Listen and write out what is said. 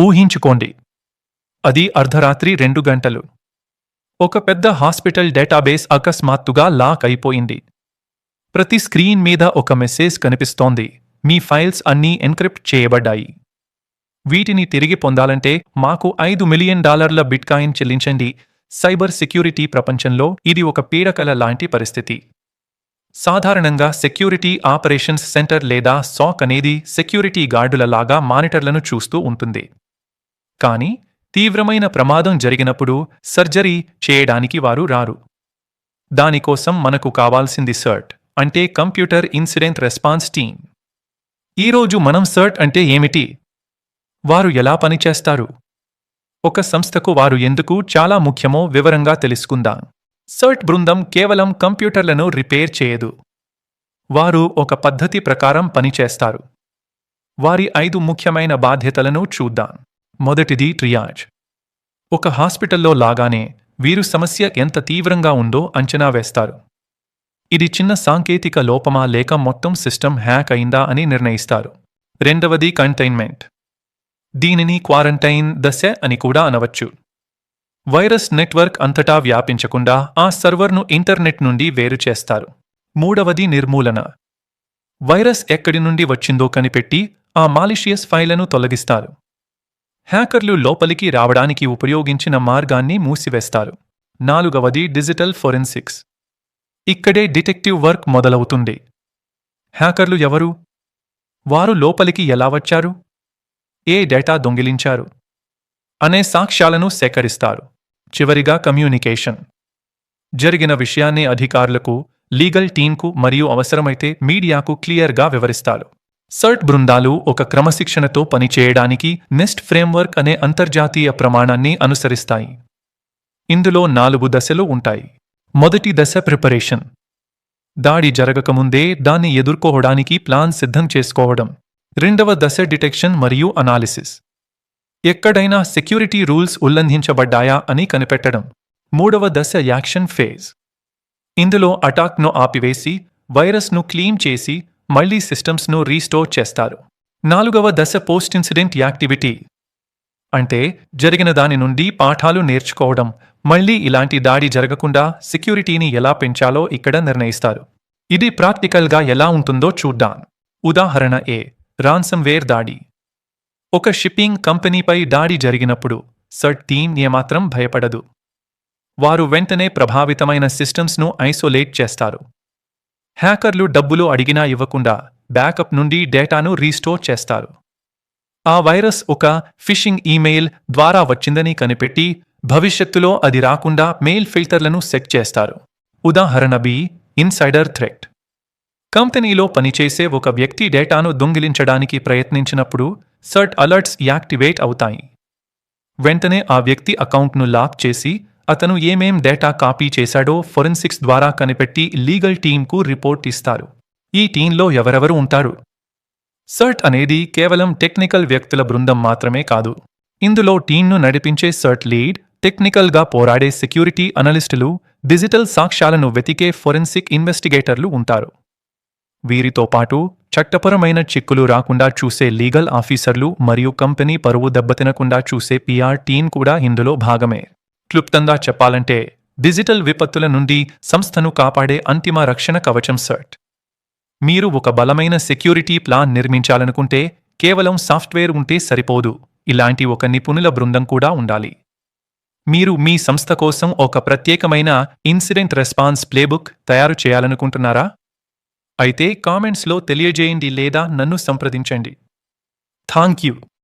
ఊహించుకోండి. అది అర్ధరాత్రి రెండు గంటలు. ఒక పెద్ద హాస్పిటల్ డేటాబేస్ అకస్మాత్తుగా లాక్ అయిపోయింది. ప్రతి స్క్రీన్ మీద ఒక మెసేజ్ కనిపిస్తోంది. మీ ఫైల్స్ అన్నీ ఎన్క్రిప్ట్ చేయబడ్డాయి. వీటిని తిరిగి పొందాలంటే మాకు ఐదు మిలియన్ డాలర్ల బిట్కాయిన్ చెల్లించండి. సైబర్ సెక్యూరిటీ ప్రపంచంలో ఇది ఒక పీడకల లాంటి పరిస్థితి. సాధారణంగా సెక్యూరిటీ ఆపరేషన్స్ సెంటర్ లేదా సాక్ అనేది సెక్యూరిటీ గార్డుల లాగా మానిటర్లను చూస్తూ ఉంటుంది. కానీ తీవ్రమైన ప్రమాదం జరిగినప్పుడు సర్జరీ చేయడానికి వారు రారు. దానికోసం మనకు కావాల్సింది సర్ట్ అంటే కంప్యూటర్ ఇన్సిడెంట్ రెస్పాన్స్ టీమ్. ఈరోజు మనం సర్ట్ అంటే ఏమిటి? వారు ఎలా పనిచేస్తారు? ఒక సంస్థకు వారు ఎందుకు చాలా ముఖ్యమో వివరంగా తెలుసుకుందాం. సర్ట్ బృందం కేవలం కంప్యూటర్లను రిపేర్ చేయదు. వారు ఒక పద్ధతి ప్రకారం పనిచేస్తారు. వారి ఐదు ముఖ్యమైన బాధ్యతలను చూద్దాం. మొదటిది ట్రియాజ్ ఒక హాస్పిటల్లో లాగానే వీరు సమస్య ఎంత తీవ్రంగా ఉందో అంచనా వేస్తారు. ఇది చిన్న సాంకేతిక లోపమా లేక మొత్తం సిస్టమ్ హ్యాక్ అయిందా అని నిర్ణయిస్తారు. రెండవది కంటైన్మెంట్ దీనిని క్వారంటైన్ దశ అని కూడా అనవచ్చు. వైరస్ నెట్వర్క్ అంతటా వ్యాపించకుండా ఆ సర్వర్ను ఇంటర్నెట్ నుండి వేరు చేస్తారు. మూడవది నిర్మూలన. వైరస్ ఎక్కడి నుండి వచ్చిందో కనిపెట్టి ఆ మాలిషియస్ ఫైళ్ళను తొలగిస్తారు. హ్యాకర్లు లోపలికి రావడానికి ఉపయోగించిన మార్గాన్ని మూసివేస్తారు. నాలుగవది డిజిటల్ ఫోరెన్సిక్స్. ఇక్కడే డిటెక్టివ్ వర్క్ మొదలవుతుంది. హ్యాకర్లు ఎవరు? వారు లోపలికి ఎలా వచ్చారు? ఏ డేటా దొంగిలించారు? అనే సాక్ష్యాలను సేకరిస్తారు. చివరిగా కమ్యూనికేషన్. జరిగిన విషయాన్ని అధికారులకు లీగల్ టీంకు మరియు అవసరమైతే మీడియాకు క్లియర్గా వివరిస్తారు. సర్ట్ బృందాలు ఒక క్రమశిక్షణతో పనిచేయడానికి నెస్ట్ ఫ్రేమ్వర్క్ అనే అంతర్జాతీయ ప్రమాణాన్ని అనుసరిస్తాయి. ఇందులో నాలుగు దశలు ఉంటాయి. మొదటి దశ ప్రిపరేషన్. దాడి జరగకముందే దాన్ని ఎదుర్కోవడానికి ప్లాన్ సిద్ధం చేసుకోవడం. రెండవ దశ డిటెక్షన్ మరియు అనాలిసిస్. ఎక్కడైనా సెక్యూరిటీ రూల్స్ ఉల్లంఘించబడ్డాయా అని కనిపెట్టడం. మూడవ దశ యాక్షన్ ఫేజ్. ఇందులో అటాక్ను ఆపివేసి వైరస్ను క్లీన్ చేసి మళ్ళీ సిస్టమ్స్ను రీస్టోర్ చేస్తారు. నాలుగవ దశ పోస్ట్ ఇన్సిడెంట్ యాక్టివిటీ. అంటే జరిగిన దాని నుండి పాఠాలు నేర్చుకోవడం. మళ్ళీ ఇలాంటి దాడి జరగకుండా సెక్యూరిటీని ఎలా పెంచాలో ఇక్కడ నిర్ణయిస్తారు. ఇది ప్రాక్టికల్గా ఎలా ఉంటుందో చూద్దాం. ఉదాహరణ ఏ. రాన్సమ్వేర్ దాడి. ఒక షిప్పింగ్ కంపెనీపై దాడి జరిగినప్పుడు సర్ట్ టీం ఏమాత్రం భయపడదు. వారు వెంటనే ప్రభావితమైన సిస్టమ్స్ను ఐసోలేట్ చేస్తారు. హ్యాకర్లు డబ్బులు అడిగినా ఇవ్వకుండా బ్యాకప్ నుండి డేటాను రీస్టోర్ చేస్తారు. ఆ వైరస్ ఒక ఫిషింగ్ ఈమెయిల్ ద్వారా వచ్చిందని కనిపెట్టి భవిష్యత్తులో అది రాకుండా మెయిల్ ఫిల్టర్లను సెట్ చేస్తారు. ఉదాహరణ బి ఇన్సైడర్ థ్రెట్. కంపెనీలో పనిచేసే ఒక వ్యక్తి డేటాను దొంగిలించడానికి ప్రయత్నించినప్పుడు సర్ట్ అలర్ట్స్ యాక్టివేట్ అవుతాయి. వెంటనే ఆ వ్యక్తి అకౌంట్ను లాక్ చేసి అతను ఏమేం డేటా కాపీ చేశాడో ఫొరెన్సిక్స్ ద్వారా కనిపెట్టి లీగల్ టీంకు రిపోర్ట్ ఇస్తారు. ఈ టీంలో ఎవరెవరు ఉంటారు? సర్ట్ అనేది కేవలం టెక్నికల్ వ్యక్తుల బృందం మాత్రమే కాదు. ఇందులో టీంను నడిపించే సర్ట్ లీడ్ టెక్నికల్గా పోరాడే సెక్యూరిటీ అనలిస్టులు డిజిటల్ సాక్ష్యాలను వెతికే ఫొరెన్సిక్ ఇన్వెస్టిగేటర్లు ఉంటారు. వీరితో పాటు చట్టపరమైన చిక్కులు రాకుండా చూసే లీగల్ ఆఫీసర్లు మరియు కంపెనీ పరువు దెబ్బతినకుండా చూసే పిఆర్ టీం కూడా ఇందులో భాగమే. క్లుప్తంగా చెప్పాలంటే డిజిటల్ విపత్తుల నుండి సంస్థను కాపాడే అంతిమ రక్షణ కవచం సర్ట్ మీరు ఒక బలమైన సెక్యూరిటీ ప్లాన్ నిర్మించాలనుకుంటే కేవలం సాఫ్ట్వేర్ ఉంటే సరిపోదు. ఇలాంటి ఒక నిపుణుల బృందం కూడా ఉండాలి. మీరు మీ సంస్థ కోసం ఒక ప్రత్యేకమైన ఇన్సిడెంట్ రెస్పాన్స్ ప్లేబుక్ తయారు చేయాలనుకుంటున్నారా? అయితే కామెంట్స్లో తెలియజేయండి లేదా నన్ను సంప్రదించండి. Thank you